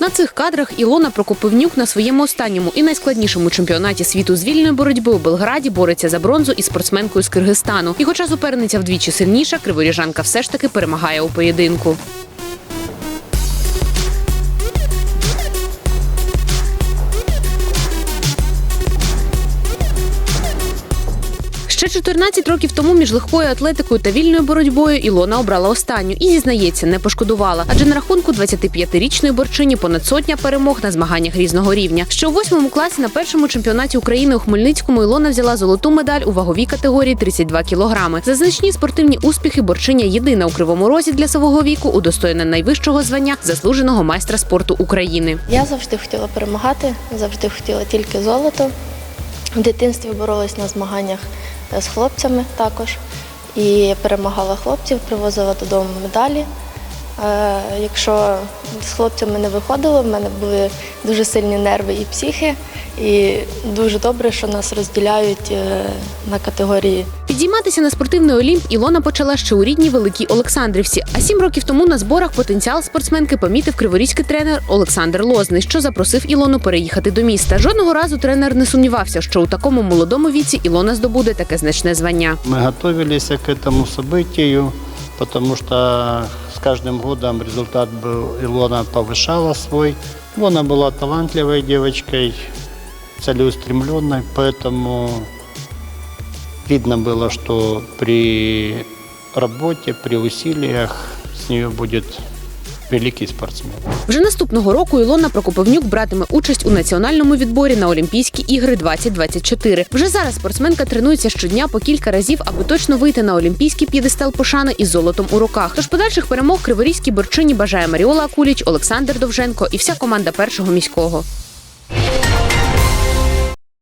На цих кадрах Ілона Прокопивнюк на своєму останньому і найскладнішому чемпіонаті світу з вільної боротьби у Белграді бореться за бронзу із спортсменкою з Киргизстану. І хоча суперниця вдвічі сильніша, криворіжанка все ж таки перемагає у поєдинку. Ще 14 років тому між легкою атлетикою та вільною боротьбою Ілона обрала останню і зізнається, не пошкодувала. Адже на рахунку 25-річної борчині понад сотня перемог на змаганнях різного рівня. Ще у восьмому класі на першому чемпіонаті України у Хмельницькому Ілона взяла золоту медаль у ваговій категорії 32 кілограми. За значні спортивні успіхи борчиня єдина у кривому розі для свого віку удостоєна найвищого звання заслуженого майстра спорту України. Я завжди хотіла перемагати, завжди хотіла тільки золото. В дитинстві боролась на змаганнях з хлопцями також. І перемагала хлопців, привозила додому медалі. Е, Якщо з хлопцями не виходило, в мене були дуже сильні нерви і психи. І дуже добре, що нас розділяють е, на категорії Підійматися на спортивний Олімп Ілона почала ще у рідній Великій Олександрівці. А сім років тому на зборах потенціал спортсменки помітив криворізький тренер Олександр Лозний, що запросив Ілону переїхати до міста. Жодного разу тренер не сумнівався, що у такому молодому віці Ілона здобуде таке значне звання. Мы готовились к этому событию, потому что с каждым годом результат был, Илона повышала свой. Илона была талантливой девочкой, целеустремленной, поэтому видно было, что при работе, при усилиях с нее будет великий спортсмен. Вже наступного року Ілона Прокоповнюк братиме участь у національному відборі на Олімпійські ігри 2024. Вже зараз спортсменка тренується щодня по кілька разів, аби точно вийти на олімпійський п'єдестал пошани із золотом у руках. Тож подальших перемог криворізькій борчині бажає Маріола Акуліч, Олександр Довженко і вся команда першого міського.